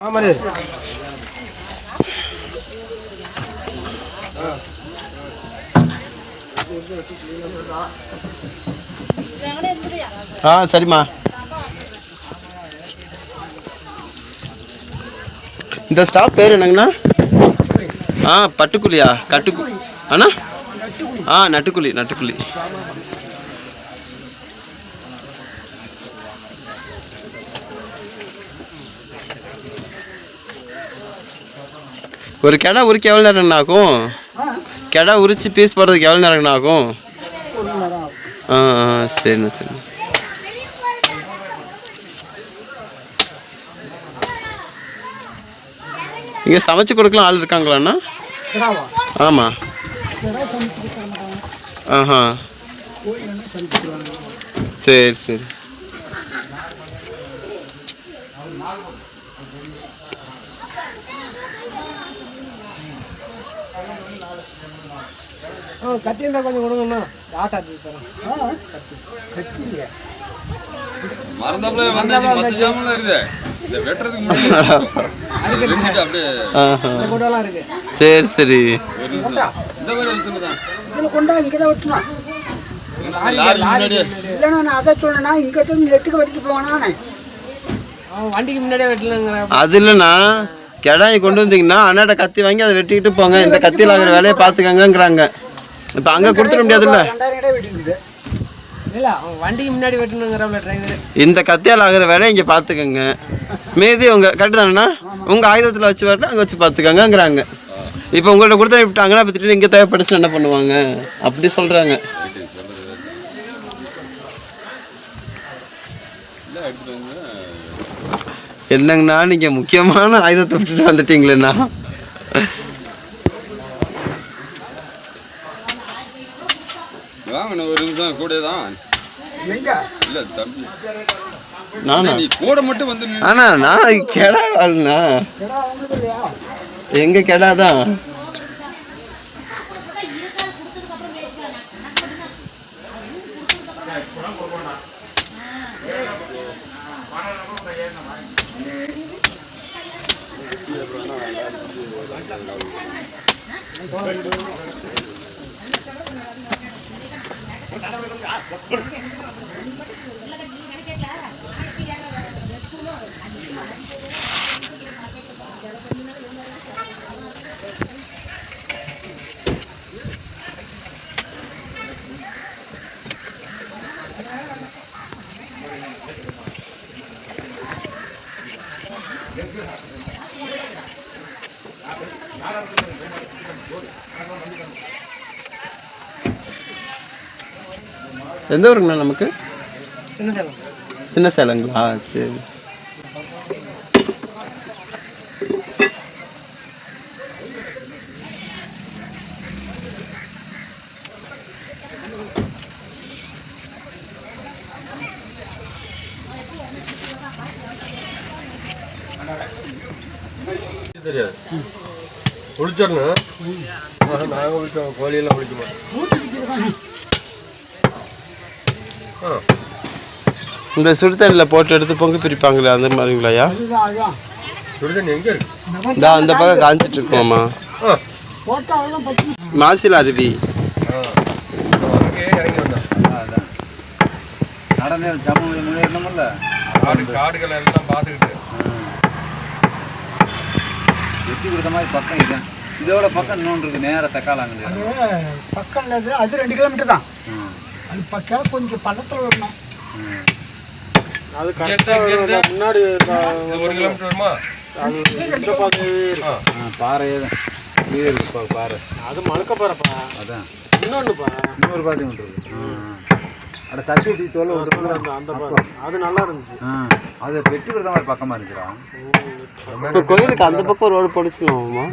ஆமாரு ஆ சரிம்மா. இந்த ஸ்டாப் பேர் என்னங்கண்ணா? ஆ பட்டுக்குழியா? கட்டுக்கு அண்ணா? ஆ நட்டுக்குழி நட்டுக்குழி. ஒரு கிடா உரிக்க எவ்வளோ நேரம்ண்ணா ஆகும் கிடா உரிச்சு பீஸ் போடுறதுக்கு எவ்வளோ நேரம்ண்ணா ஆகும். ஆ ஆ சரிண்ணா சரிண்ணா. இங்கே சமைச்சு கொடுக்கலாம் ஆள் இருக்காங்களாண்ணா? ஆமாம் ஆஹா. சரி சரி. ஆ கத்தி இருந்தால் கொஞ்சம் கொடுங்கண்ணா. ஆட்டா தரேன். கத்தி இல்லையா மறந்தாப்புல வந்தாச்சு பத்து ஜாமெல்லாம் இருக்குது. இந்த வெட்டுறதுக்கு முடியாது வெட்டிட்டு அப்படியே ஆஹா. இந்த கூடலாம் இருக்கு. சரி சரி. இந்த மாதிரி எடுத்துன்னு தான். இதில் கொண்டா இங்கே தான் வெட்டணும். லாரி முன்னாடியே. இல்லைண்ணா நான் அதை சொன்னேன்னா இங்கே இருந்து நெட்டுக்கு வெட்டிட்டு போவேனா வண்டிக்கு முன்னாடியே வெட்டலங்கிற அது இல்லைண்ணா. கிடாயை கொண்டு வந்தீங்கன்னா அண்ணாட்ட கத்தி வாங்கி அதை வெட்டிக்கிட்டு போங்க. இந்த கத்தியில் ஆகிற வேலையை பார்த்துக்கங்கங்கிறாங்க. இப்போ அங்கே கொடுத்துட முடியாதுல்ல? இந்த கத்தியால் ஆகிற வேலையை இங்கே பார்த்துக்கங்க. மீதி உங்கள் கரெக்டு தானேண்ணா உங்கள் ஆயுதத்தில் வச்சு வரல அங்கே வச்சு பார்த்துக்கங்கங்கிறாங்க. இப்போ உங்கள்ட்ட கொடுத்தா விட்டாங்கன்னா இப்போ திடீர்னு இங்கே தேவைப்படுச்சு என்ன பண்ணுவாங்க? அப்படி சொல்கிறாங்க இல்லை எடுத்துட்டு வந்து என்னங்கண்ணா நீங்கள் முக்கியமான ஆயுதத்தை விட்டுட்டு வந்துட்டீங்களேண்ணா. வாங்க ஒரு நிமிஷம் கூட தான் எங்க? இல்லை தம்பி. நானா? நீ கூட மட்டும் வந்து அண்ணா நான் கெடா வாழ்ண்ணா கடை அவங்களுக்கு இல்லையா எங்க எந்த ஊருங்கண்ணா நமக்கு? சின்ன சேலம் சின்ன சேலங்களா சரி. தெரியாது. குளிச்சிடணும் நாங்கள் குளிச்சோம் கோழியெல்லாம் குளிக்க மாட்டோம் ஆ. இந்த சுடுதண்ணியில் போட்டு எடுத்து பொங்கு பிரிப்பாங்களே அந்த மாதிரிங்களாயா? அதுதான் அதுதான் சுடுதண்ணி எங்கே இருக்கு? இந்த அந்த பக்கம் காஞ்சிட்டு இருக்கோம்மா மாசில் அருவி. நடந்து சமூக முன்னேறணும்ல காடு காடுகளை எல்லாம் பார்த்துக்கிட்டு வெட்டி கொடுத்த மாதிரி பக்கம் இது. இதோட பக்கம் இன்னொன்று இருக்கு நேர தக்காளாங்க அது பக்கம் இல்லது அது ரெண்டு கிலோமீட்டர் தான். அது பக்கம் கொஞ்சம் பள்ளத்தில் வரணும். அது கரெக்டாக முன்னாடி ஒரு கிலோமீட்டர் வருமா? ஆ. பாறை இது. இருக்கு பாறை. அது மழுக்க போகிறப்பா அதான். இன்னொன்றுப்பா இன்னொரு பாத்தி ஒன்று இருக்கு. அட டீ தோலை ஒரு அந்த அந்த அது நல்லா இருந்துச்சு. ஆ அது வெட்டி கொடுத்த மாதிரி பக்கமாக இருந்துச்சுடா. கோயிலுக்கு அந்த பக்கம் ரோடு பொடிச்சுக்கலாமா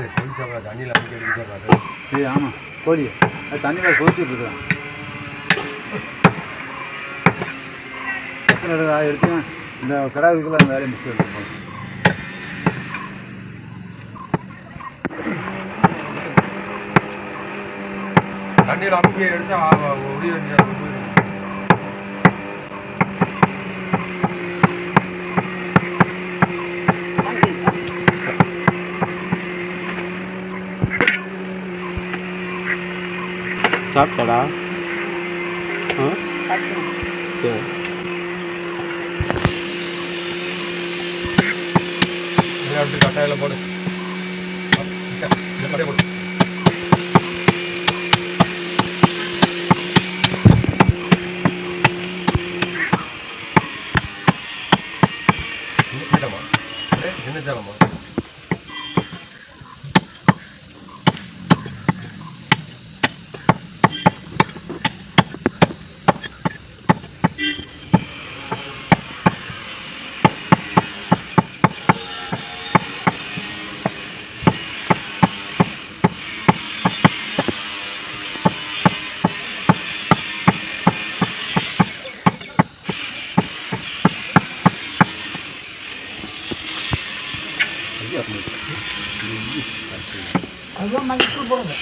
தண்ணியில் ஏய் ஆமாம் கோழி அது தண்ணி மாதிரி கொதிச்சுட்டு இருக்கான் எடுத்து இந்த கடாவுக்குள்ள அந்த வேலையை முடிச்சு எடுத்துப்போம் தண்ணியில் அமைக்க எடுத்து உடைய சாப்பிட்டடா? ஆ? சரி. அப்படி கட்டாயில போடு. போடு. என்ன சேலமா পড়বে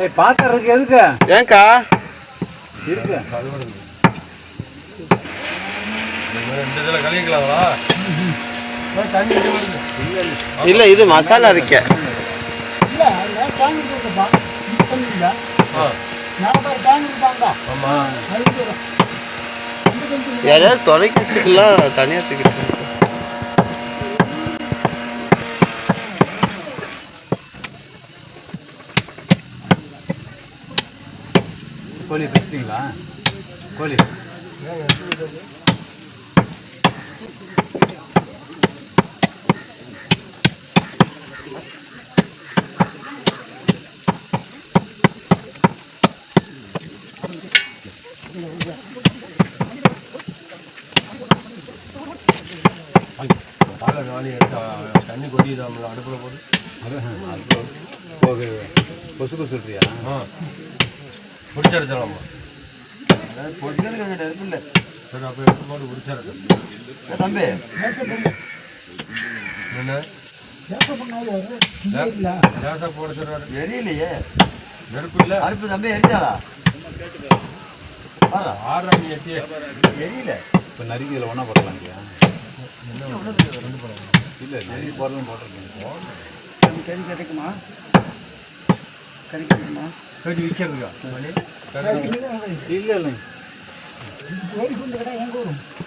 ஏய் பாத்திரம் இருக்கு எதுக்கு? ஏன்க்கா இருக்கு. இல்லை இது மசாலா இருக்க. இல்லை அதில் டேங்க் இருக்குப்பா இது கோழி பாலை நாளி தண்ணி கொட்டிடாமல் அடுப்பில் போட்டு போகு கொசு கொசு சொல்றியா ஆ பிடிச்சடிச்சிடலாமா சரி அப்போ எடுத்து போட்டு பிடிச்சடிச்சு தம்பி. என்ன லேசாக போட சொல்கிறாரு எரியலையே. நெருப்பு இல்லை. அடுப்பு தம்பி எரிஞ்சாளா? ஆறா நீ எட்டியே. எரியல. இப்போ நறுக்கி இதில் ஒன்றா போடலாம் இல்லையா இல்லை நறுக்கி போடலாம் போட்டிருக்கேன் கறி கிடைக்குமா? கறி கிடைக்குமா? ഇല്ലല്ലേ? ഇല്ല